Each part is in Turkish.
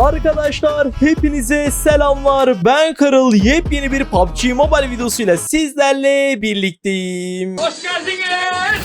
Arkadaşlar hepinize selamlar. Ben Karıl. Yepyeni bir PUBG Mobile videosuyla sizlerle birlikteyim. Hoş geldiniz.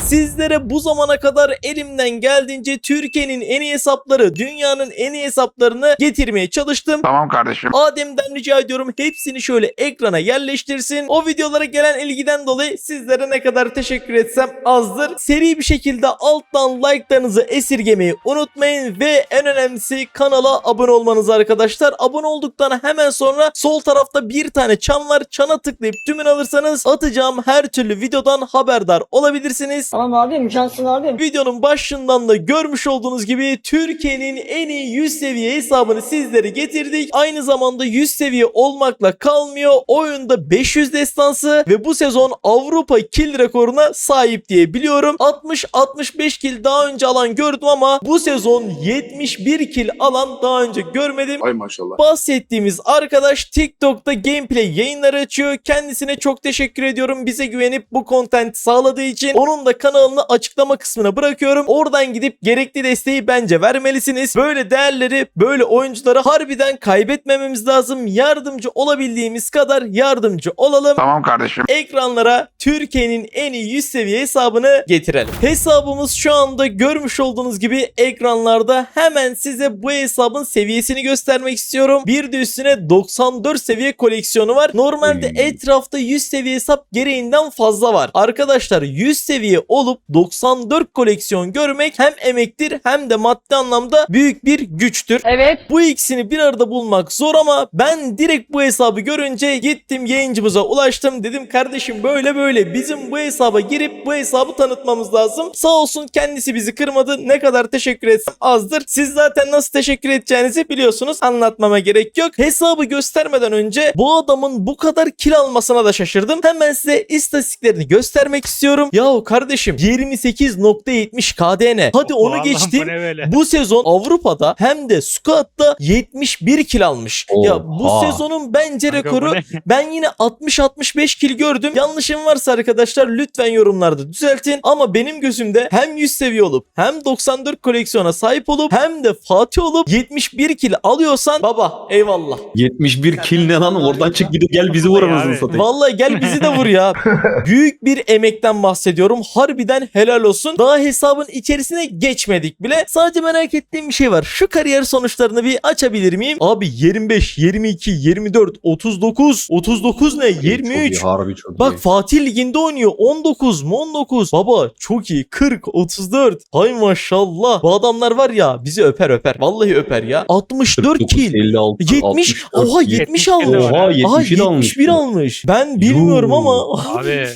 Sizlere bu zamana kadar elimden geldiğince Türkiye'nin en iyi hesapları, dünyanın en iyi hesaplarını getirmeye çalıştım. Tamam kardeşim. Adem'den rica ediyorum hepsini şöyle ekrana yerleştirsin. O videolara gelen ilgiden dolayı sizlere ne kadar teşekkür etsem azdır. Seri bir şekilde alttan like'larınızı esirgemeyi unutmayın ve en önemlisi kanala abone olmanız arkadaşlar. Abone olduktan hemen sonra sol tarafta bir tane çan var. Çana tıklayıp tümünü alırsanız atacağım her türlü videodan haberdar olabilirsiniz. Tamam abim cansın abim. Videonun başından da görmüş olduğunuz gibi Türkiye'nin en iyi 100 seviye hesabını sizlere getirdik. Aynı zamanda 100 seviye olmakla kalmıyor. Oyunda 500 destansı ve bu sezon Avrupa kill rekoruna sahip diye biliyorum. 60-65 kill daha önce alan gördüm ama bu sezon 71 kill alan daha önce görmedim. Ay maşallah. Bahsettiğimiz arkadaş TikTok'ta gameplay yayınları açıyor. Kendisine çok teşekkür ediyorum. Bize güvenip bu content sağladığı için. Onun da kanalını açıklama kısmına bırakıyorum. Oradan gidip gerekli desteği bence vermelisiniz. Böyle değerleri, böyle oyuncuları harbiden kaybetmememiz lazım. Yardımcı olabildiğimiz kadar yardımcı olalım Tamam kardeşim. ekranlara Türkiye'nin en iyi 100 seviye hesabını getirelim. Hesabımız şu anda görmüş olduğunuz gibi ekranlarda hemen size bu hesabın seviyesini göstermek istiyorum. Bir de üstüne 94 seviye koleksiyonu var. Normalde Oy. etrafta 100 seviye hesap gereğinden fazla var. Arkadaşlar 100 seviye olup 94 koleksiyon görmek hem emektir hem de maddi anlamda büyük bir güçtür. Evet. Bu ikisini bir arada bulmak zor ama ben direkt bu hesabı görünce gittim yayıncımıza ulaştım. Dedim kardeşim böyle böyle bizim bu hesaba girip bu hesabı tanıtmamız lazım. Sağ olsun kendisi bizi kırmadı. Ne kadar teşekkür etsem azdır. Siz zaten nasıl teşekkür edeceğinizi biliyorsunuz. Anlatmama gerek yok. Hesabı göstermeden önce bu adamın bu kadar kill almasına da şaşırdım. Hemen size istatistiklerini göstermek istiyorum. Yahu kardeşim 28.70 KDN. Hadi onu geçtim. bu sezon Avrupa'da hem de Squad'da 71 kill almış. Ya bu Oha. sezonun bence rekoru ben yine 60-65 kill gördüm. Yanlışım varsa arkadaşlar lütfen yorumlarda düzeltin. Ama benim gözümde hem 100 seviye olup hem 94 koleksiyona sahip olup hem de Fatih olup 71 kill alıyorsan baba eyvallah. 71 kill ne lan oradan çık gidip gel bizi vur Vallahi anasını satayım. Vallahi gel bizi de vur ya. Büyük bir emekten bahsediyorum. Harbiden helal olsun. Daha hesabın içerisine geçmedik bile. Sadece merak ettiğim bir şey var. Şu kariyer sonuçlarını bir açabilir miyim? Abi 25, 22, 24, 39, 39 ne? 23. Çok iyi, harbi çok Bak iyi. Fatih Ligi'nde oynuyor. 19 mu 19? Baba çok iyi. 40, 34. Hay maşallah. Bu adamlar var ya bizi öper öper. Vallahi öper ya. 64 49, kill. 56, 70. 64, Oha 70 70 almış. Oha Aha 70'i de almış. 71 almış. Ben bilmiyorum Yuh. ama Abi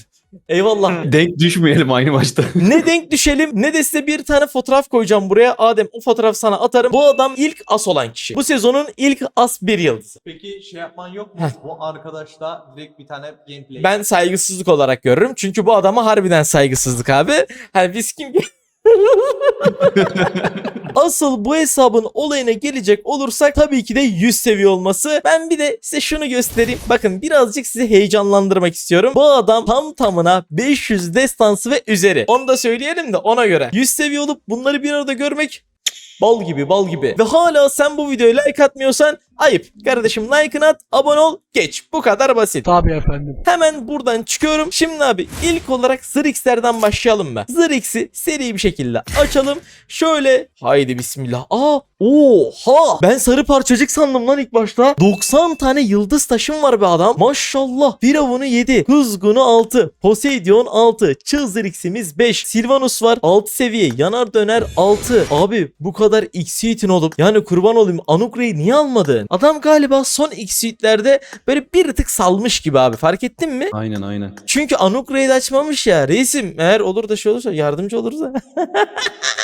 eyvallah. Denk düşmeyelim aynı maçta. ne denk düşelim ne de size bir tane fotoğraf koyacağım buraya. Adem o fotoğraf sana atarım. Bu adam ilk as olan kişi. Bu sezonun ilk as bir yıldızı. Peki şey yapman yok mu? Bu arkadaşla direkt bir tane gameplay. Ben saygısızlık olarak görürüm. Çünkü bu adama harbiden saygısızlık abi. Hani biz kim Asıl bu hesabın olayına gelecek olursak tabii ki de 100 seviye olması. Ben bir de size şunu göstereyim. Bakın birazcık sizi heyecanlandırmak istiyorum. Bu adam tam tamına 500 destansı ve üzeri. Onu da söyleyelim de ona göre. 100 seviye olup bunları bir arada görmek Bal gibi bal gibi. Ve hala sen bu videoya like atmıyorsan ayıp. Kardeşim like'ını at, abone ol, geç. Bu kadar basit. Tabii efendim. Hemen buradan çıkıyorum. Şimdi abi ilk olarak Zırx'lerden başlayalım mı? Zırx'i seri bir şekilde açalım. Şöyle haydi bismillah. Aa oha ben sarı parçacık sandım lan ilk başta. 90 tane yıldız taşım var be adam. Maşallah. Firavun'u 7. Kuzgun'u 6. Poseidon 6. Çığ Zırx'imiz 5. Silvanus var 6 seviye. Yanar döner 6. Abi bu kadar X-Suite'in olup yani kurban olayım Anukra'yı niye almadın? Adam galiba son X-Suite'lerde böyle bir tık salmış gibi abi fark ettin mi? aynen aynen. Çünkü Anukra'yı da açmamış ya. Reisim eğer olur da şey olursa yardımcı oluruz da.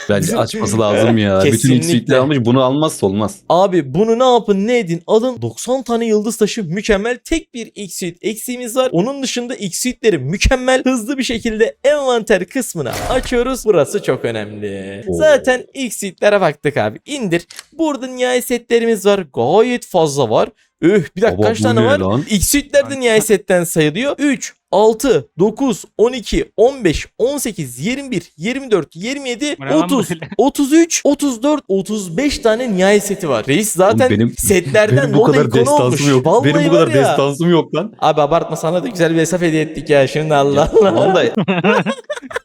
Bence açması lazım ya. Bütün Kesinlikle. X-Suite'leri bunu almazsa olmaz. Abi bunu ne yapın ne edin alın 90 tane yıldız taşı mükemmel tek bir X-Suite eksiğimiz var. Onun dışında X-Suite'leri mükemmel hızlı bir şekilde envanter kısmına açıyoruz. Burası çok önemli. Oo. Zaten X-Suite'lere baktık abi indir. Burada nihai setlerimiz var gayet fazla var. Üh bir dakika Baba kaç tane ne var? lan? X-Suite'ler de nihai setten sayılıyor. 3, 6, 9, 12, 15, 18, 21, 24, 27, Bu ne lan 30, böyle? 33, 34, 35 tane nihai seti var. Reis zaten Oğlum benim- setlerden Benim bu moda kadar ikonu olmuş. destansım yok. Vallahi Benim bu kadar ya. destansım yok lan. Abi abartma sana da güzel bir hesap hediye ettik ya şimdi Allah Allah. Vallahi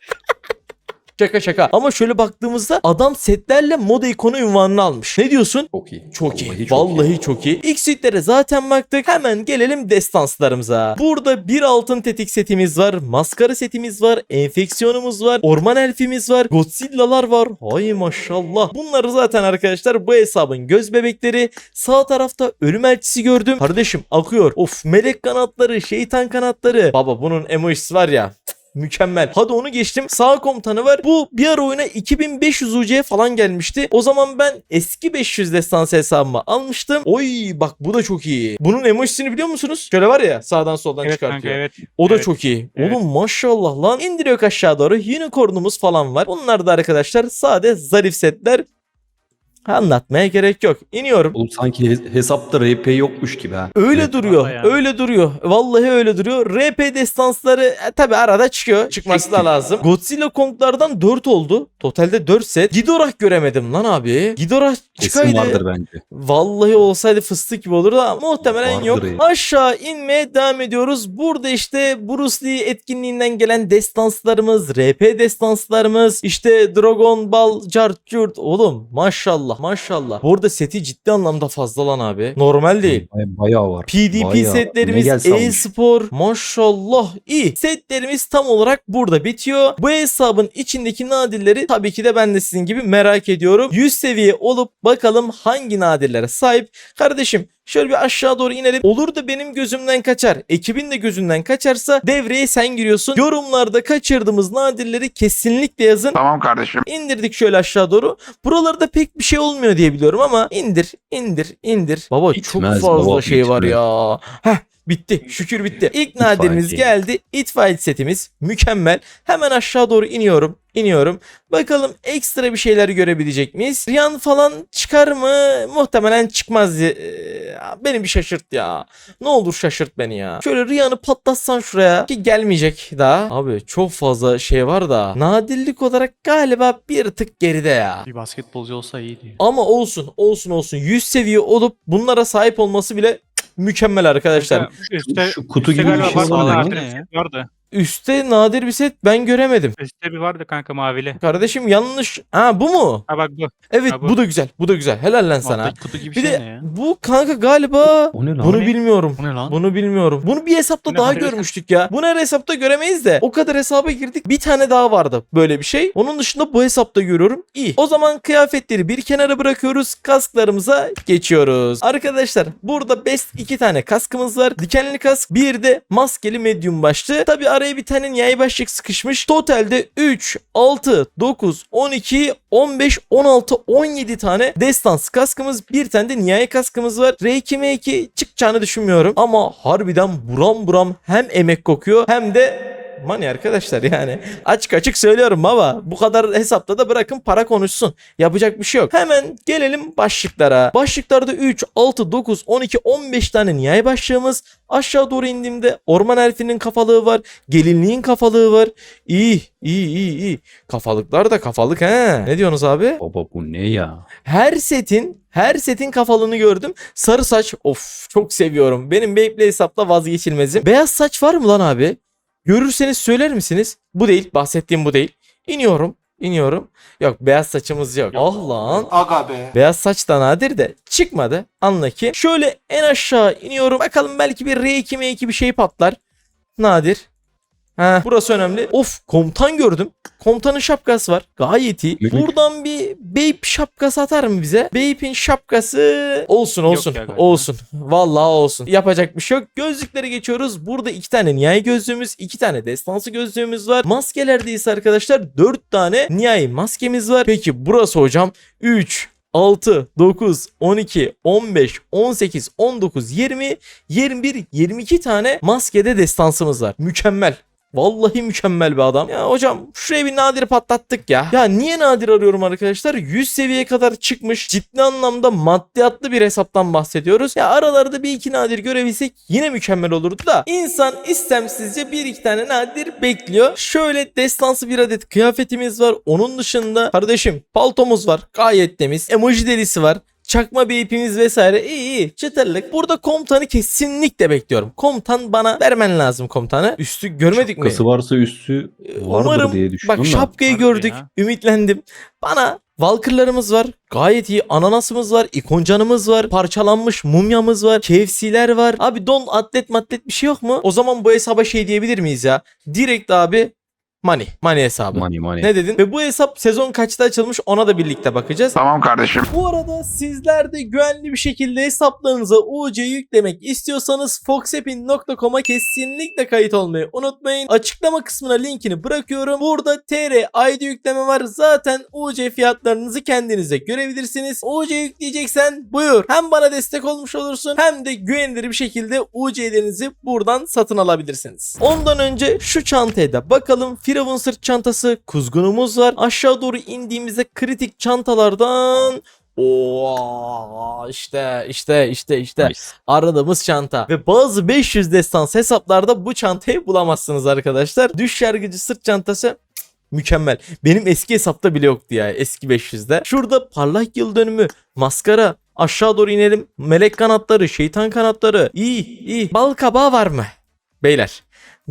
Şaka şaka. Ama şöyle baktığımızda adam setlerle moda ikonu ünvanını almış. Ne diyorsun? çok iyi. Çok iyi. Vallahi çok Vallahi çok iyi. İlk suitlere zaten baktık. Hemen gelelim destanslarımıza. Burada bir altın tetik setimiz var. Maskara setimiz var. Enfeksiyonumuz var. Orman elfimiz var. Godzilla'lar var. Hay maşallah. Bunları zaten arkadaşlar bu hesabın göz bebekleri. Sağ tarafta ölüm elçisi gördüm. Kardeşim akıyor. Of melek kanatları, şeytan kanatları. Baba bunun emojisi var ya. Mükemmel. Hadi onu geçtim. Sağ komutanı var. Bu bir ara oyuna 2500 UC falan gelmişti. O zaman ben eski 500 destansı hesabıma almıştım. Oy bak bu da çok iyi. Bunun emojisini biliyor musunuz? Şöyle var ya sağdan soldan Evet çıkartıyor. kanka evet. O da Evet. çok iyi. Evet. Oğlum maşallah lan. İndiriyor aşağı doğru. Unicorn'umuz falan var. Bunlar da arkadaşlar sade zarif setler. Anlatmaya gerek yok. İniyorum. Oğlum sanki he- hesapta RP yokmuş gibi ha. Öyle Evet. duruyor. vallahi ya. Öyle duruyor. Vallahi öyle duruyor. RP destansları e, tabi arada çıkıyor. Çıkması da lazım. Godzilla Kong'lardan 4 oldu. Totalde 4 set. Gidorah göremedim lan abi. Gidorah Kesin çıkaydı. vardır bence. Vallahi olsaydı fıstık gibi olurdu ama muhtemelen Vardır yok. ya. Aşağı inmeye devam ediyoruz. Burada işte Bruce Lee etkinliğinden gelen destanslarımız, RP destanslarımız, işte Dragon Ball, Cart Curt. Oğlum maşallah maşallah. Bu arada seti ciddi anlamda fazla lan abi. Normal değil. Baya- Bayağı var. PDP Bayağı. Ne setlerimiz, gelse almış. e-spor maşallah iyi. Setlerimiz tam olarak burada bitiyor. Bu hesabın içindeki nadirleri tabii ki de ben de sizin gibi merak ediyorum. 100 seviye olup bakalım hangi nadirlere sahip. Kardeşim şöyle bir aşağı doğru inelim. Olur da benim gözümden kaçar. Ekibin de gözünden kaçarsa devreye sen giriyorsun. Yorumlarda kaçırdığımız nadirleri kesinlikle yazın. Tamam kardeşim. İndirdik şöyle aşağı doğru. Buralarda pek bir şey olmuyor diye biliyorum ama indir, indir, indir. Baba çok Bitmez fazla baba, şey var bitmez. ya. Heh bitti. Şükür bitti. İlk nadirimiz geldi. İtfaiye setimiz mükemmel. Hemen aşağı doğru iniyorum. iniyorum. Bakalım ekstra bir şeyler görebilecek miyiz? Riyan falan çıkar mı? Muhtemelen çıkmaz. Ee, Beni bir şaşırt ya. Ne olur şaşırt beni ya. Şöyle Riyan'ı patlatsan şuraya ki gelmeyecek daha. Abi çok fazla şey var da nadirlik olarak galiba bir tık geride ya. Bir basketbolcu olsa iyiydi. Ama olsun olsun olsun 100 seviye olup bunlara sahip olması bile mükemmel arkadaşlar. Üstte, Şu kutu üstte gibi bir şey var vardı. Üste nadir bir set ben göremedim. Üstte bir vardı kanka mavili. Kardeşim yanlış. Ha bu mu? Ha bak bu. Evet Ha, bu. bu da güzel. Bu da güzel. Helal lan sana. Alttaki kutu gibi Bir şey de ne ya? bu kanka galiba O ne lan? bunu bilmiyorum. Bu ne lan? Bunu bilmiyorum. Bunu bir hesapta ne daha harbi? görmüştük ya. Bunu her hesapta göremeyiz de. O kadar hesaba girdik. Bir tane daha vardı böyle bir şey. Onun dışında bu hesapta görüyorum. İyi. O zaman kıyafetleri bir kenara bırakıyoruz. Kasklarımıza geçiyoruz. Arkadaşlar burada best iki tane kaskımız var. Dikenli kask. Bir de maskeli medium başlı. Tabi araya bir tane nihai başlık sıkışmış. Totalde 3, 6, 9, 12, 15, 16, 17 tane destans kaskımız. Bir tane de nihai kaskımız var. R2 M2 çıkacağını düşünmüyorum. Ama harbiden buram buram hem emek kokuyor hem de Mani arkadaşlar yani açık açık söylüyorum baba bu kadar hesapta da bırakın para konuşsun yapacak bir şey yok hemen gelelim başlıklara başlıklarda 3 6 9 12 15 tane nihai başlığımız aşağı doğru indiğimde orman elfinin kafalığı var gelinliğin kafalığı var iyi iyi iyi iyi kafalıklar da kafalık he ne diyorsunuz abi Baba bu ne ya? her setin her setin kafalığını gördüm. Sarı saç of çok seviyorum. Benim Beyblade hesapta vazgeçilmezim. Beyaz saç var mı lan abi? Görürseniz söyler misiniz? Bu değil. Bahsettiğim bu değil. İniyorum. iniyorum. Yok beyaz saçımız yok. Ah lan. Aga be. Beyaz saç da nadir de çıkmadı. Anla ki. Şöyle en aşağı iniyorum. Bakalım belki bir R2 M2 bir şey patlar. Nadir. Ha, burası önemli. Of komutan gördüm. Komutanın şapkası var. Gayet iyi. Mük- Buradan bir Bape şapkası atar mı bize? Bape'in şapkası olsun olsun. ya galiba. olsun. Vallahi olsun. Yapacak bir şey yok. Gözlüklere geçiyoruz. Burada iki tane nihai gözlüğümüz, iki tane destansı gözlüğümüz var. Maskelerdeyiz arkadaşlar. Dört tane nihai maskemiz var. Peki burası hocam 3 6, 9, 12, 15, 18, 19, 20, 21, 22 tane maskede destansımız var. Mükemmel. Vallahi mükemmel bir adam. Ya hocam şuraya bir nadir patlattık ya. Ya niye nadir arıyorum arkadaşlar? 100 seviyeye kadar çıkmış. Ciddi anlamda maddiyatlı bir hesaptan bahsediyoruz. Ya aralarda bir iki nadir görebilsek yine mükemmel olurdu da. İnsan istemsizce bir iki tane nadir bekliyor. Şöyle destansı bir adet kıyafetimiz var. Onun dışında kardeşim paltomuz var. Gayet temiz. Emoji delisi var. Çakma bir ipimiz vesaire iyi iyi çıtırlık. Burada komutanı kesinlikle bekliyorum. Komutan bana vermen lazım komutanı. Üstü görmedik mi? Kası varsa üstü vardır Umarım diye düşündüm bak şapkayı Vardır gördük. ya. Ümitlendim. Bana Valkırlarımız var. Gayet iyi. Ananasımız var. ikoncanımız var. Parçalanmış mumyamız var. KFC'ler var. Abi don atlet matlet bir şey yok mu? O zaman bu hesaba şey diyebilir miyiz ya? Direkt abi money. Money hesabı. Money money. Ne dedin? Ve bu hesap sezon kaçta açılmış ona da birlikte bakacağız. Tamam kardeşim. Bu arada sizler de güvenli bir şekilde hesaplarınıza UC yüklemek istiyorsanız foxepin.com'a kesinlikle kayıt olmayı unutmayın. Açıklama kısmına linkini bırakıyorum. Burada TR ID yükleme var. Zaten UC fiyatlarınızı kendinize görebilirsiniz. UC yükleyeceksen buyur. Hem bana destek olmuş olursun hem de güvenilir bir şekilde UC'lerinizi buradan satın alabilirsiniz. Ondan önce şu çantaya da bakalım. Firavun sırt çantası, kuzgunumuz var. Aşağı doğru indiğimizde kritik çantalardan Oo işte işte işte işte Nice. aradığımız çanta ve bazı 500 destans hesaplarda bu çantayı bulamazsınız arkadaşlar. Düş yargıcı sırt çantası mükemmel. Benim eski hesapta bile yoktu ya eski 500'de. Şurada parlak yıl dönümü, maskara, aşağı doğru inelim. Melek kanatları, şeytan kanatları. İyi iyi. Bal kabağı var mı? Beyler.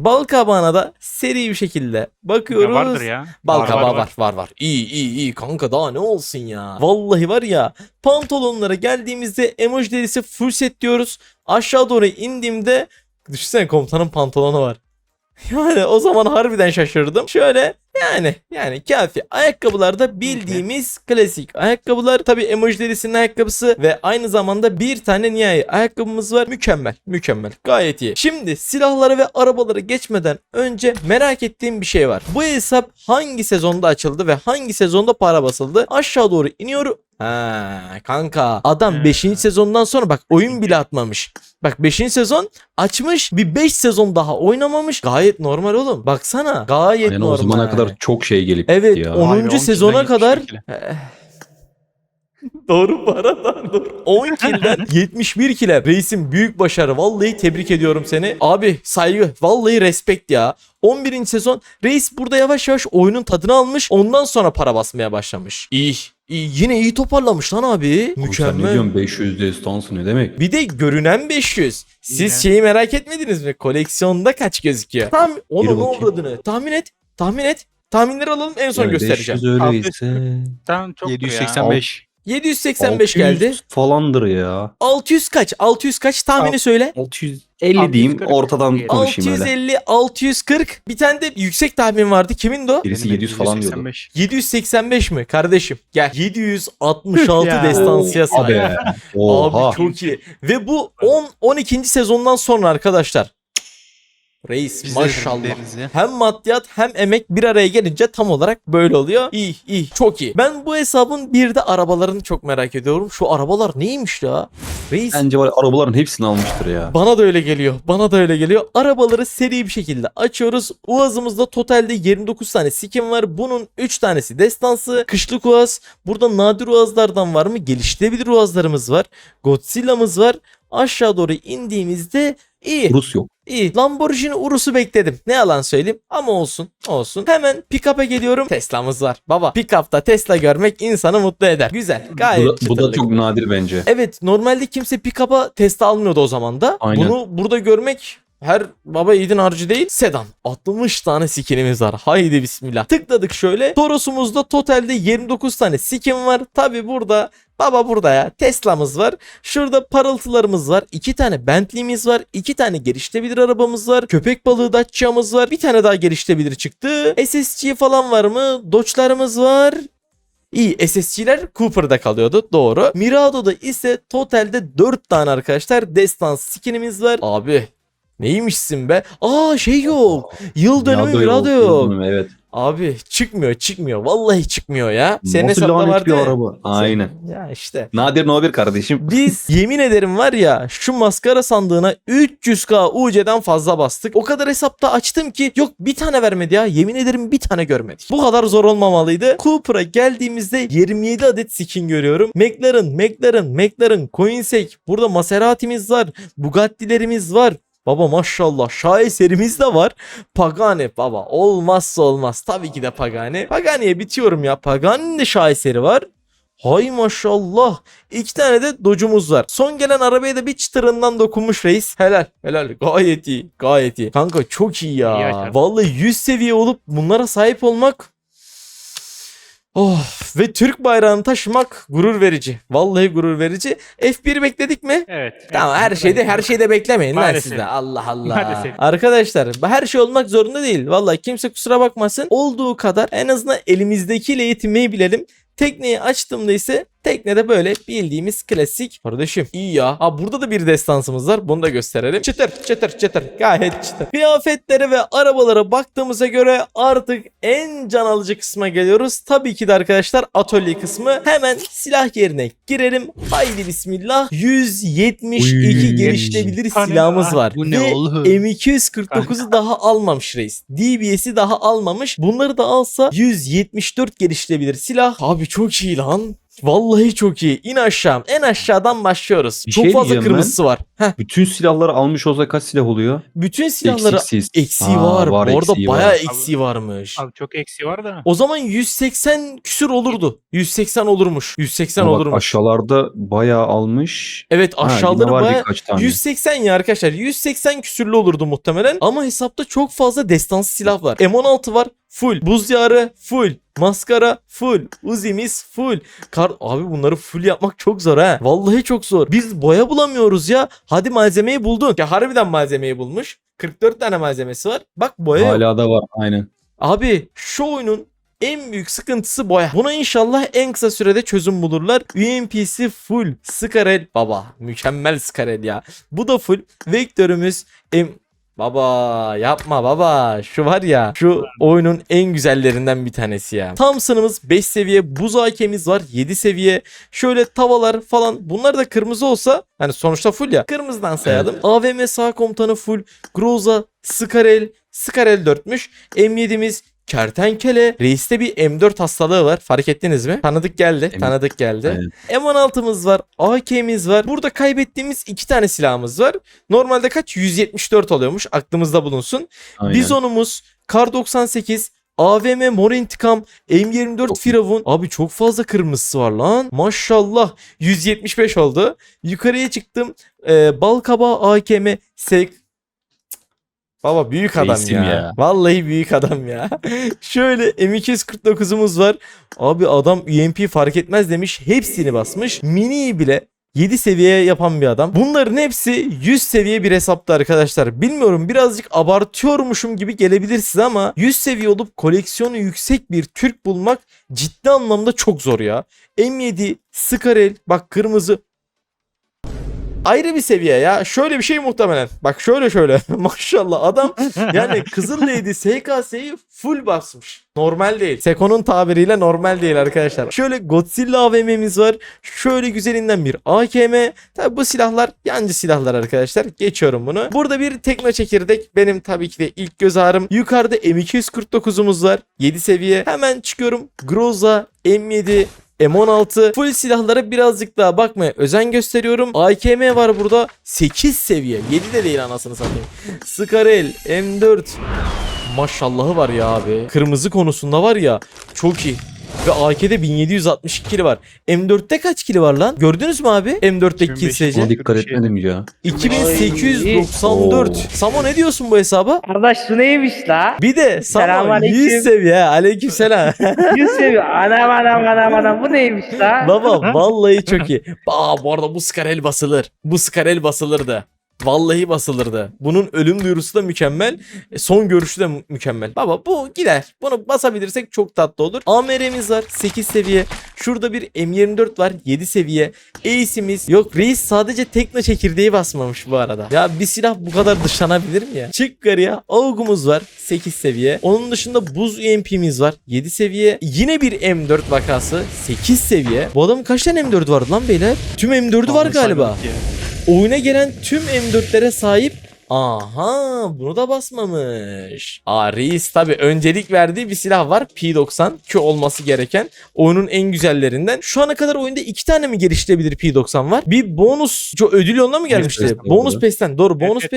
Bal kabağına da seri bir şekilde bakıyoruz. Ya vardır ya. Bal Var, kabağı var, var, var. var var İyi iyi iyi kanka daha ne olsun ya. Vallahi var ya pantolonlara geldiğimizde emoji derisi full set diyoruz. Aşağı doğru indiğimde düşünsene komutanın pantolonu var. Yani o zaman harbiden şaşırdım. Şöyle yani yani kafi. Ayakkabılarda bildiğimiz klasik ayakkabılar. Tabi emoji derisinin ayakkabısı ve aynı zamanda bir tane nihai ayakkabımız var. Mükemmel mükemmel gayet iyi. Şimdi silahlara ve arabalara geçmeden önce merak ettiğim bir şey var. Bu hesap hangi sezonda açıldı ve hangi sezonda para basıldı? Aşağı doğru iniyorum. Ha kanka adam Hmm. 5. sezondan sonra bak oyun bile atmamış. Bak 5. sezon açmış bir 5 sezon daha oynamamış. Gayet normal oğlum. Baksana gayet Yani normal. o zamana kadar çok şey gelip Evet gitti ya. 10. Vay be, 10 sezona kadar 71 kile. Eh. Doğru bu arada. Doğru. 10 kilden 71 kile. Reisim büyük başarı. Vallahi tebrik ediyorum seni. Abi saygı. Vallahi respekt ya. 11. sezon reis burada yavaş yavaş oyunun tadını almış. Ondan sonra para basmaya başlamış. İyi. İyi. Yine iyi toparlamış lan abi. Oğlum Sen ne Mükemmel. diyorsun 500 destansı ne demek? Bir de görünen 500. Siz Yine. şeyi merak etmediniz mi? Koleksiyonda kaç gözüküyor? Tam onu ne bakayım. olduğunu. Tahmin et. Tahmin et. Tahminleri alalım en son Yani göstereceğim. 500 öyleyse. Tamam çok 785. 785 geldi. 600 falandır ya. 600 kaç? 600 kaç? Tahmini söyle. 650 640 diyeyim ortadan diyelim. konuşayım öyle. 650, 640. Bir tane de yüksek tahmin vardı. Kimindi o? Birisi Benim 700 falan diyordu. 785. 785 mi? Kardeşim gel. 766 Ya. destansıya Abi. sahip. Oha. Abi çok iyi. Ve bu 10 12. sezondan sonra arkadaşlar. Reis Biz maşallah. ya. Hem maddiyat hem emek bir araya gelince tam olarak böyle oluyor. İyi iyi çok iyi. Ben bu hesabın bir de arabalarını çok merak ediyorum. Şu arabalar neymiş ya? Reis Bence var arabaların hepsini almıştır ya. bana da öyle geliyor. Bana da öyle geliyor. Arabaları seri bir şekilde açıyoruz. Uazımızda totalde 29 tane skin var. Bunun 3 tanesi destansı. Kışlık uaz. Burada nadir uazlardan var mı? Geliştirebilir uazlarımız var. Godzilla'mız var. Aşağı doğru indiğimizde iyi. Rus yok. İyi. Lamborghini Urus'u bekledim. Ne yalan söyleyeyim ama olsun. Olsun. Hemen pick-up'a geliyorum. Tesla'mız var. Baba pick-up'ta Tesla görmek insanı mutlu eder. Güzel. Gayet Bu da, bu da çok nadir bence. Evet normalde kimse pick-up'a Tesla almıyordu o zaman da. Aynen. Bunu burada görmek her baba yiğidin harcı değil. Sedan. 60 tane skinimiz var. Haydi bismillah. Tıkladık şöyle. Toros'umuzda totalde 29 tane skin var. Tabi burada baba burada ya. Tesla'mız var. Şurada parıltılarımız var. 2 tane Bentley'miz var. 2 tane geliştirebilir arabamız var. Köpek balığı Dacia'mız var. Bir tane daha geliştirebilir çıktı. SSG falan var mı? Dodge'larımız var. İyi SSG'ler Cooper'da kalıyordu doğru. Mirado'da ise totalde 4 tane arkadaşlar Destans skinimiz var. Abi neymişsin be? Aa şey yok. Yıl dönümü Mirado yok. Evet. Abi çıkmıyor çıkmıyor. Vallahi çıkmıyor ya. Senin Nasıl hesapta lanet vardı bir ya. araba. Aynen. Ya işte. Nadir no bir kardeşim. Biz yemin ederim var ya şu maskara sandığına 300k UC'den fazla bastık. O kadar hesapta açtım ki yok bir tane vermedi ya. Yemin ederim bir tane görmedik. Bu kadar zor olmamalıydı. Cooper'a geldiğimizde 27 adet skin görüyorum. McLaren, McLaren, McLaren, Coinsec. Burada Maserati'miz var. Bugatti'lerimiz var. Baba maşallah şaheserimiz de var. Pagani baba olmazsa olmaz. Tabii ki de Pagani. Pagani'ye bitiyorum ya. Pagani'nin de şaheseri var. Hay maşallah. İki tane de documuz var. Son gelen arabaya da bir çıtırından dokunmuş reis. Helal. Helal. Gayet iyi. Gayet iyi. Kanka çok iyi İyi ya. açar. Vallahi 100 seviye olup bunlara sahip olmak Oh ve Türk bayrağını taşımak gurur verici. Vallahi gurur verici. F1 bekledik mi? Evet. Tamam her şeyde her şeyde beklemeyin lan Maalesef. siz de. Allah Allah. Maalesef. Arkadaşlar her şey olmak zorunda değil. Vallahi kimse kusura bakmasın. Olduğu kadar en azından elimizdekiyle yetinmeyi bilelim. Tekneyi açtığımda ise teknede böyle bildiğimiz klasik. Kardeşim iyi ya. Ha burada da bir destansımız var. Bunu da gösterelim. Çıtır çıtır çıtır. Gayet çıtır. Kıyafetlere ve arabalara baktığımıza göre artık en can alıcı kısma geliyoruz. Tabii ki de arkadaşlar atölye kısmı. Hemen silah yerine girelim. Haydi bismillah. 172 Uy. geliştirebilir silahımız ah, var. bu ne oğlum? M249'u daha almamış reis. DBS'i daha almamış. Bunları da alsa 174 geliştirebilir silah. Abi çok iyi lan. Vallahi çok iyi. İn aşağı. En aşağıdan başlıyoruz. Bir çok şey fazla diyeceğim kırmızısı var. Heh, Bütün silahları almış olsa kaç silah oluyor? bütün silahları Eksiksiz. eksiği Aa, var. var, Bu arada eksiği bayağı var. eksiği varmış. Abi çok eksi var da. O zaman 180 küsür olurdu. 180 olurmuş. 180 Ama bak olurmuş. aşağılarda bayağı almış. Evet Ha, yine aşağıları var bayağı birkaç tane. 180 ya arkadaşlar. 180 küsürlü olurdu muhtemelen. Ama hesapta çok fazla destansı silah var. M16 var. Full. Buz diyarı full. Maskara full. Uzi'miz full. Kar abi bunları full yapmak çok zor ha. Vallahi çok zor. Biz boya bulamıyoruz ya. Hadi malzemeyi buldun. Ya harbiden malzemeyi bulmuş. 44 tane malzemesi var. Bak boya yok. Hala da var aynen. Abi şu oyunun en büyük sıkıntısı boya. Buna inşallah en kısa sürede çözüm bulurlar. UMP'si full. Skarel baba. Mükemmel Skarel ya. Bu da full. Vektörümüz em Baba yapma baba. Şu var ya şu oyunun en güzellerinden bir tanesi ya. Thompson'ımız 5 seviye. Buz AK'miz var 7 seviye. Şöyle tavalar falan. Bunlar da kırmızı olsa hani sonuçta full ya. Kırmızıdan sayalım. AVM sağ komutanı full. Groza, Skarel, Skarel 4'müş. M7'miz Kertenkele. Reis'te bir M4 hastalığı var. Fark ettiniz mi? Tanıdık geldi. Evet. Tanıdık geldi. Aynen. M16'mız var. AK'miz var. Burada kaybettiğimiz iki tane silahımız var. Normalde kaç? 174 oluyormuş. Aklımızda bulunsun. aynen. Bizon'umuz, Kar 98, AVM Mor İntikam, M24 Firavun. Abi çok fazla kırmızısı var lan. Maşallah. 175 oldu. Yukarıya çıktım. Ee, Balkaba AKM Sek. Baba büyük adam Reisim ya. ya. Vallahi büyük adam ya. Şöyle M249'umuz var. Abi adam UMP fark etmez demiş. Hepsini basmış. Mini bile 7 seviye yapan bir adam. Bunların hepsi 100 seviye bir hesapta arkadaşlar. Bilmiyorum birazcık abartıyormuşum gibi gelebilir size ama 100 seviye olup koleksiyonu yüksek bir Türk bulmak ciddi anlamda çok zor ya. M7, Skarel, bak kırmızı ayrı bir seviye ya. Şöyle bir şey muhtemelen. Bak şöyle şöyle. Maşallah adam yani Kızıl Lady SKS'yi full basmış. Normal değil. Seko'nun tabiriyle normal değil arkadaşlar. Şöyle Godzilla AVM'miz var. Şöyle güzelinden bir AKM. Tabi bu silahlar yancı silahlar arkadaşlar. Geçiyorum bunu. Burada bir tekno çekirdek. Benim tabii ki de ilk göz ağrım. Yukarıda M249'umuz var. 7 seviye. Hemen çıkıyorum. Groza M7 M16 full silahlara birazcık daha bakmaya özen gösteriyorum. AKM var burada 8 seviye. 7 de değil anasını satayım. Skarel M4 Maşallahı var ya abi. Kırmızı konusunda var ya çok iyi. Ve AK'de 1762 kili var. M4'te kaç kili var lan? Gördünüz mü abi? M4'teki 2500 kill sayıcı. Ona dikkat etmedim ya. 2894. Oo. Samo ne diyorsun bu hesaba? Kardeş bu neymiş la? Bir de Samo Selamünaleyküm. 100 seviye. Aleykümselam. Yüz seviyor. Anam anam anam anam bu neymiş la? Baba vallahi çok iyi. Aa bu arada bu Skarel basılır. Bu Skarel basılırdı. Vallahi basılırdı. Bunun ölüm duyurusu da mükemmel. E, son görüşü de mü- mükemmel. Baba bu gider. Bunu basabilirsek çok tatlı olur. AMR'miz var 8 seviye. Şurada bir M24 var 7 seviye. Ace'imiz yok. Reis sadece tekno çekirdeği basmamış bu arada. Ya bir silah bu kadar dışlanabilir mi ya? Çık yukarıya. AUG'umuz var 8 seviye. Onun dışında buz UMP'miz var 7 seviye. Yine bir M4 vakası 8 seviye. Bu adamın kaç tane M4 vardı lan beyler? Tüm M4'ü var galiba. Oyuna gelen tüm M4'lere sahip Aha bunu da basmamış. Aa reis tabi öncelik verdiği bir silah var. P90 ki olması gereken. Oyunun en güzellerinden. Şu ana kadar oyunda iki tane mi geliştirebilir P90 var? Bir bonus co- ödül yoluna mı gelmişti? Pest'ten bonus oldu. Pest'ten doğru bonus Evet,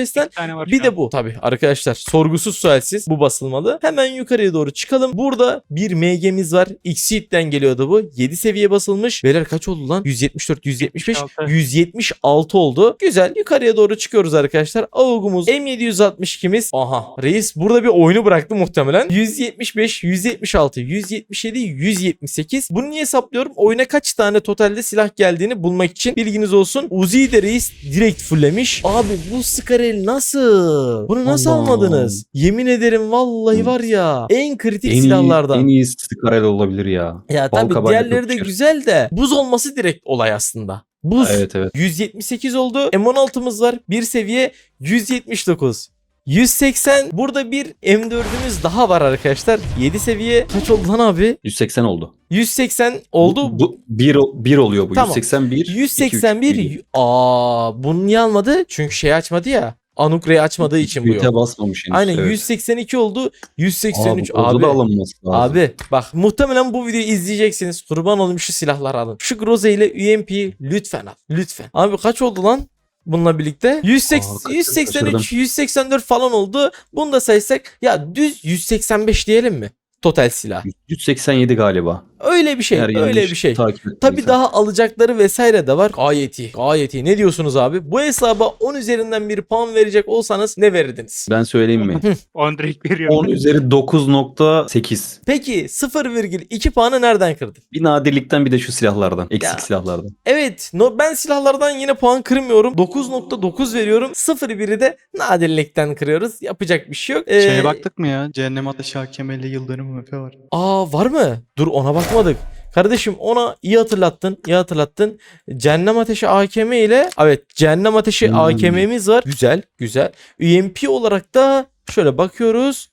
var bir şu de bu. Tabi arkadaşlar sorgusuz sualsiz bu basılmalı. Hemen yukarıya doğru çıkalım. Burada bir MG'miz var. Xseed'den geliyordu bu. 7 seviye basılmış. Beyler kaç oldu lan? 174, 175, 76. 176 oldu. Güzel. Yukarıya doğru çıkıyoruz arkadaşlar. AUG'umuz M762'miz. Aha. Reis burada bir oyunu bıraktı muhtemelen. 175, 176, 177, 178. Bunu niye hesaplıyorum? Oyuna kaç tane totalde silah geldiğini bulmak için bilginiz olsun. Uzi'yi de reis direkt fulllemiş. Abi bu Skarel nasıl? Bunu nasıl Allah'ım. almadınız? Yemin ederim vallahi var ya. En kritik En iyi, silahlardan. en iyi Skarel olabilir ya. Ya Bal tabii diğerleri de güzel de buz olması direkt olay aslında. Buz. Evet evet. 178 oldu. M16'mız var. Bir seviye 179. 180 burada bir M4'ümüz daha var arkadaşlar. 7 seviye kaç oldu lan abi? 180 oldu. 180 oldu. Bu, bu bir, bir oluyor bu. Tamam. 181. 2, 3, 181 bir. aa bunu niye almadı? Çünkü şey açmadı ya. Anukre'yi açmadığı için bu yok. basmamış henüz. Aynen evet. 182 oldu. 183 Abi, orada abi. da alınması lazım. Abi bak muhtemelen bu videoyu izleyeceksiniz. Kurban olayım şu silahları alın. Şu Groze ile UMP lütfen al. Lütfen. Abi kaç oldu lan? Bununla birlikte 180, Aa, kaçırdım, 183, kaçırdım. 184 falan oldu. Bunu da saysak ya düz 185 diyelim mi? Total silah. 187 galiba. Öyle bir şey. Eğer öyle bir şey. Tabi daha alacakları vesaire de var. Gayet iyi. Gayet iyi. Ne diyorsunuz abi? Bu hesaba 10 üzerinden bir puan verecek olsanız ne verirdiniz? Ben söyleyeyim mi? 10 direkt veriyorum. 10 üzeri 9.8. Peki 0,2 puanı nereden kırdın? Bir nadirlikten bir de şu silahlardan. Eksik Ya. silahlardan. Evet no, ben silahlardan yine puan kırmıyorum. 9.9 veriyorum. 0.1'i de nadirlikten kırıyoruz. Yapacak bir şey yok. Ee, Şeye baktık mı ya? Cehennem Ateşi Hakemeli Yıldırım Efe var. Aa var mı? Dur ona bakmadık. Kardeşim ona iyi hatırlattın. iyi hatırlattın. Cehennem Ateşi AKM ile evet Cehennem Ateşi Hmm. AKM'miz var. Güzel güzel. UMP olarak da şöyle bakıyoruz.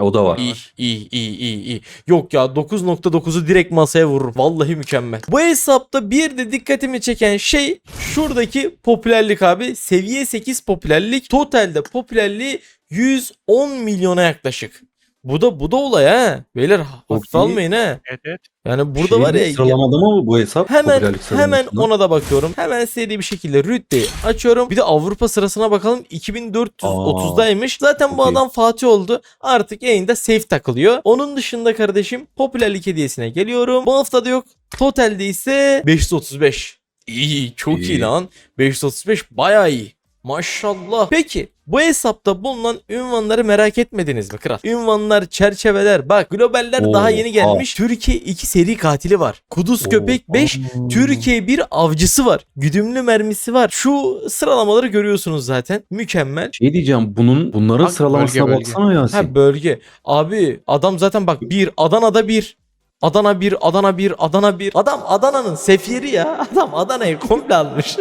O da var. İyi iyi iyi iyi iyi. Yok ya 9.9'u direkt masaya vururum. Vallahi mükemmel. Bu hesapta bir de dikkatimi çeken şey şuradaki popülerlik abi. Seviye 8 popülerlik. Totalde popülerliği 110 milyona yaklaşık. Bu da bu da olay ha. Beyler hafife iyi. almayın ha. Evet evet. Yani burada Şeyin var ya Sıralamada mı bu hesap? Hemen Popülerlik hemen sıralamasında. ona da bakıyorum. Hemen seri bir şekilde rütbeyi açıyorum. Bir de Avrupa sırasına bakalım. 2430'daymış. Zaten bu adam Fatih oldu. Artık yayında safe takılıyor. Onun dışında kardeşim popülerlik hediyesine geliyorum. Bu hafta da yok. Totalde ise 535. İyi, çok iyi, İyi. lan. 535 bayağı iyi. Maşallah. Peki bu hesapta bulunan ünvanları merak etmediniz mi kral? Ünvanlar, çerçeveler bak globaller daha yeni gelmiş. Türkiye 2 seri katili var. Kuduz köpek 5, Aa. Türkiye bir avcısı var. Güdümlü mermisi var. Şu sıralamaları görüyorsunuz zaten. Mükemmel. Şey diyeceğim bunun bunların Abi, sıralamasına bölge, bölge. baksana Yasin. Ha bölge. Abi adam zaten bak bir Adana'da bir. Adana bir, Adana bir, Adana bir. Adam Adana'nın sefiri ya. Adam Adana'yı komple almış.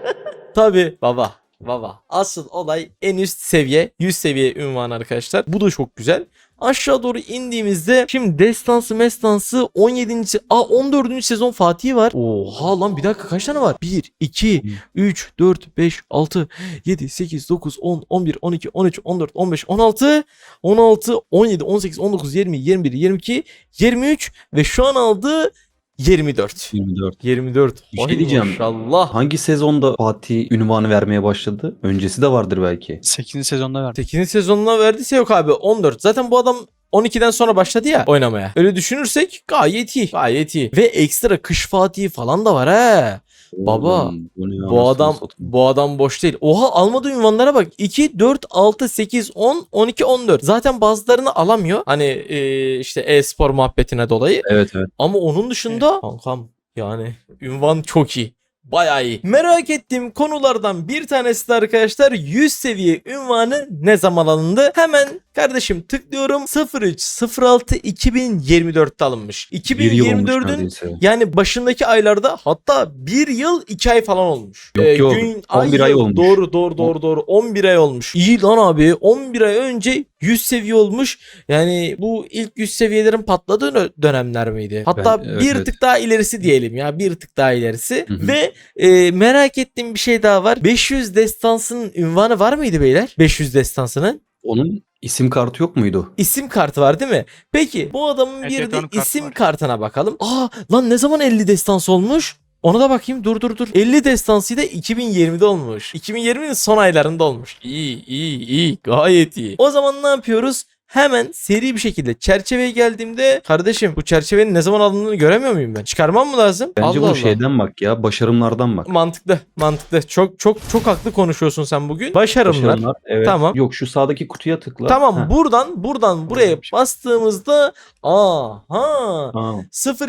Tabi baba. Baba. Asıl olay en üst seviye. 100 seviye ünvan arkadaşlar. Bu da çok güzel. Aşağı doğru indiğimizde şimdi destansı mestansı 17. Aa 14. sezon Fatih var. Oha lan bir dakika kaç tane var? 1, 2, 3, 4, 5, 6, 7, 8, 9, 10, 11, 12, 13, 14, 15, 16, 16, 17, 18, 19, 20, 21, 22, 23 ve şu an aldı 24. 24. 24. Bir şey diyeceğim. Maşallah. Hangi sezonda Fatih ünvanı vermeye başladı? Öncesi de vardır belki. 8. sezonda verdi. 8. sezonuna verdiyse yok abi 14. Zaten bu adam 12'den sonra başladı ya oynamaya. Öyle düşünürsek gayet iyi. Gayet iyi. Ve ekstra kış Fatih'i falan da var ha. Baba, Oğlum, bu, ne Bu anasını adam satayım. bu adam boş değil. Oha almadığı ünvanlara bak. 2 4 6 8 10 12 14. Zaten bazılarını alamıyor. Hani e, işte e-spor muhabbetine dolayı. Evet evet. Ama onun dışında kankam yani ünvan çok iyi. Bayağı iyi. Merak ettiğim konulardan bir tanesi de arkadaşlar 100 seviye ünvanı ne zaman alındı? Hemen kardeşim tıklıyorum 0306 2024'te alınmış. Bir yıl olmuş 2024'ün neredeyse. yani başındaki aylarda hatta bir yıl 2 ay falan olmuş. Yok, yok. 11 ay yıl. olmuş. Doğru doğru doğru doğru 11 ay olmuş. İyi lan abi 11 ay önce 100 seviye olmuş. Yani bu ilk 100 seviyelerin patladığı dö- dönemler miydi? Hatta Ben- evet, bir evet. tık daha ilerisi diyelim ya bir tık daha ilerisi. Hı hı. Ve e, merak ettiğim bir şey daha var. 500 destansının ünvanı var mıydı beyler? 500 destansının. Onun isim kartı yok muydu? İsim kartı var değil mi? Peki bu adamın Evet, bir evet, de onun kartı isim var. kartına bakalım. Aa lan ne zaman 50 destans olmuş? Ona da bakayım dur dur dur. 50 destansı da 2020'de olmuş. 2020'nin son aylarında olmuş. İyi iyi iyi gayet iyi. O zaman ne yapıyoruz? Hemen seri bir şekilde çerçeveye geldiğimde kardeşim bu çerçevenin ne zaman alındığını göremiyor muyum ben? Çıkarmam mı lazım? Bence Allah bu Allah. şeyden bak ya. Başarımlardan bak. Mantıklı mantıklı. Çok çok çok haklı konuşuyorsun sen bugün. Başarımlar. Başarımlar. Evet. Tamam. Yok şu sağdaki kutuya tıkla. Tamam Heh. buradan buradan buraya bastığımızda aha Ha.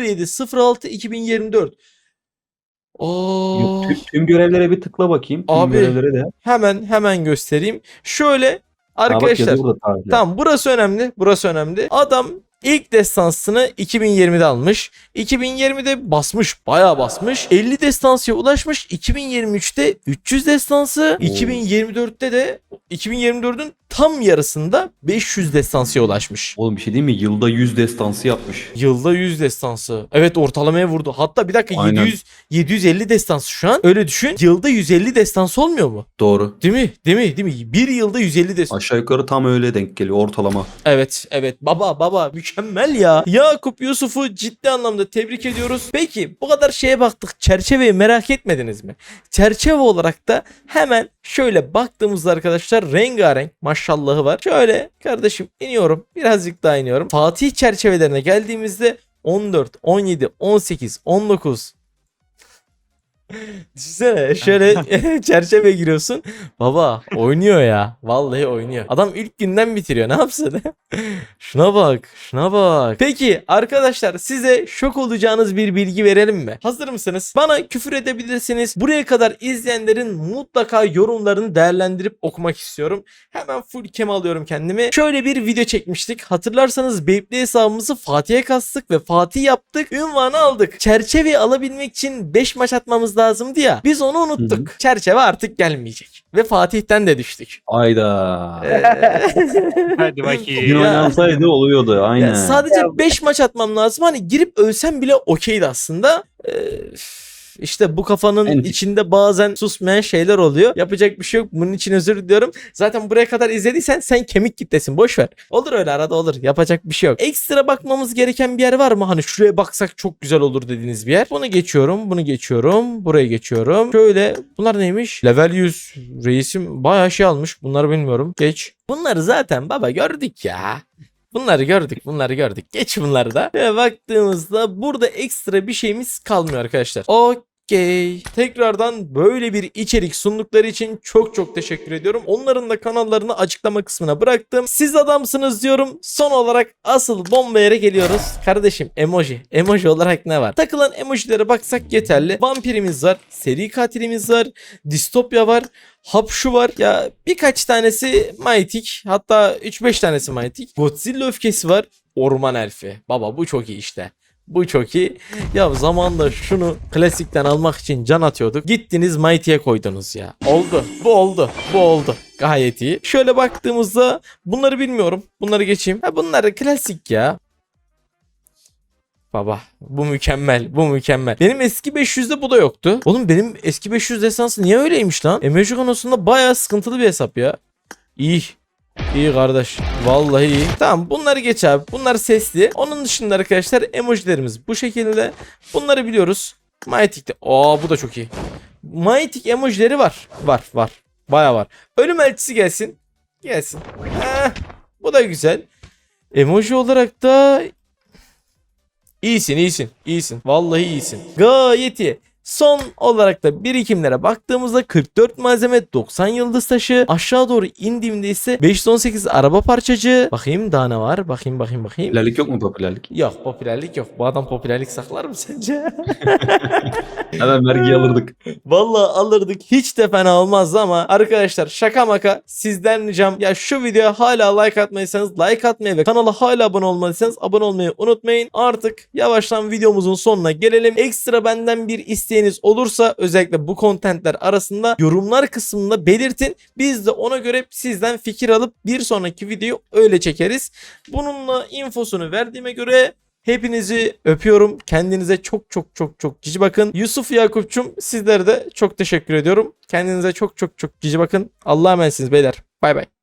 07 06 2024. Oo. Tüm, tüm görevlere bir tıkla bakayım. Tüm Abi, görevlere de. Hemen hemen göstereyim. Şöyle Ha, arkadaşlar. tarihler. Tamam burası önemli. Burası önemli. Adam ilk destansını 2020'de almış. 2020'de basmış. Bayağı basmış. 50 destansıya ulaşmış. 2023'te 300 destansı. 2024'te de 2024'ün tam yarısında 500 destansıya ulaşmış. Oğlum bir şey değil mi? Yılda 100 destansı yapmış. Yılda 100 destansı. Evet ortalamaya vurdu. Hatta bir dakika Aynen. 700 750 destansı şu an. Öyle düşün. Yılda 150 destansı olmuyor mu? Doğru. Değil mi? Değil mi? Değil mi? Bir yılda 150 destansı. Aşağı yukarı tam öyle denk geliyor ortalama. Evet, evet. Baba, baba mükemmel ya. Yakup Yusuf'u ciddi anlamda tebrik ediyoruz. Peki bu kadar şeye baktık. Çerçeveyi merak etmediniz mi? Çerçeve olarak da hemen şöyle baktığımızda arkadaşlar rengarenk maşallahı var. Şöyle kardeşim iniyorum. Birazcık daha iniyorum. Fatih çerçevelerine geldiğimizde 14, 17, 18, 19 Düşünsene şöyle çerçeve giriyorsun. Baba oynuyor ya. Vallahi oynuyor. Adam ilk günden bitiriyor. Ne yapsın? şuna bak. Şuna bak. Peki arkadaşlar size şok olacağınız bir bilgi verelim mi? Hazır mısınız? Bana küfür edebilirsiniz. Buraya kadar izleyenlerin mutlaka yorumlarını değerlendirip okumak istiyorum. Hemen full cam alıyorum kendimi. Şöyle bir video çekmiştik. Hatırlarsanız Beyblade hesabımızı Fatih'e kastık ve Fatih yaptık. Ünvanı aldık. Çerçeveyi alabilmek için 5 maç atmamız lazımdı ya. Biz onu unuttuk. Çerçeve artık gelmeyecek. Ve Fatih'ten de düştük. Ayda. Hadi Gün bakayım. Ya. oynansaydı oluyordu aynen. Yani sadece Ya- 5 maç atmam lazım. Hani girip ölsem bile okeydi aslında. Ee, işte bu kafanın En- içinde bazen susmayan şeyler oluyor. Yapacak bir şey yok. Bunun için özür diliyorum. Zaten buraya kadar izlediysen sen kemik kitlesin. Boş ver. Olur öyle arada olur. Yapacak bir şey yok. Ekstra bakmamız gereken bir yer var mı? Hani şuraya baksak çok güzel olur dediğiniz bir yer. Bunu geçiyorum. Bunu geçiyorum. Buraya geçiyorum. Şöyle bunlar neymiş? Level 100 reisim bayağı şey almış. Bunları bilmiyorum. Geç. Bunları zaten baba gördük ya. Bunları gördük, bunları gördük. Geç bunları da. Ve baktığımızda burada ekstra bir şeyimiz kalmıyor arkadaşlar. Okey. Tekrardan böyle bir içerik sundukları için çok çok teşekkür ediyorum. Onların da kanallarını açıklama kısmına bıraktım. Siz adamsınız diyorum. Son olarak asıl bomba yere geliyoruz. Kardeşim emoji. Emoji olarak ne var? Takılan emojilere baksak yeterli. Vampirimiz var. Seri katilimiz var. Distopya var. Hapşu var. Ya birkaç tanesi Mightic. Hatta 3-5 tanesi Mightic. Godzilla öfkesi var. Orman elfi. Baba bu çok iyi işte. Bu çok iyi. Ya zamanda şunu klasikten almak için can atıyorduk. Gittiniz Mighty'ye koydunuz ya. Oldu. Bu oldu. Bu oldu. Gayet iyi. Şöyle baktığımızda bunları bilmiyorum. Bunları geçeyim. Ha bunlar klasik ya. Baba bu mükemmel bu mükemmel. Benim eski 500'de bu da yoktu. Oğlum benim eski 500 desansı niye öyleymiş lan? Emoji konusunda bayağı sıkıntılı bir hesap ya. İyi. İyi kardeş. Vallahi iyi. Tamam bunları geç abi. Bunlar sesli. Onun dışında arkadaşlar emojilerimiz bu şekilde. Bunları biliyoruz. Mytik'te. Aa bu da çok iyi. Mytik emojileri var. Var var. Baya var. Ölüm elçisi gelsin. Gelsin. Heh, bu da güzel. Emoji olarak da İyisin iyisin iyisin. Vallahi iyisin. Gayet iyi. Son olarak da birikimlere baktığımızda 44 malzeme 90 yıldız taşı aşağı doğru indiğimde ise 518 araba parçacığı bakayım daha ne var bakayım bakayım bakayım Popülerlik yok mu popülerlik? Yok popülerlik yok. Bu adam popülerlik saklar mı sence? Hemen vergi alırdık. Vallahi alırdık. Hiç de fena olmazdı ama arkadaşlar şaka maka sizden ricam ya şu videoya hala like atmayırsanız like atmayı ve kanala hala abone olmadıysanız abone olmayı unutmayın. Artık yavaştan videomuzun sonuna gelelim. Ekstra benden bir isteğiniz olursa özellikle bu kontentler arasında yorumlar kısmında belirtin. Biz de ona göre sizden fikir alıp bir sonraki videoyu öyle çekeriz. Bununla infosunu verdiğime göre Hepinizi öpüyorum. Kendinize çok çok çok çok cici bakın. Yusuf Yakupçum sizlere de çok teşekkür ediyorum. Kendinize çok çok çok cici bakın. Allah'a emanetsiniz beyler. Bay bay.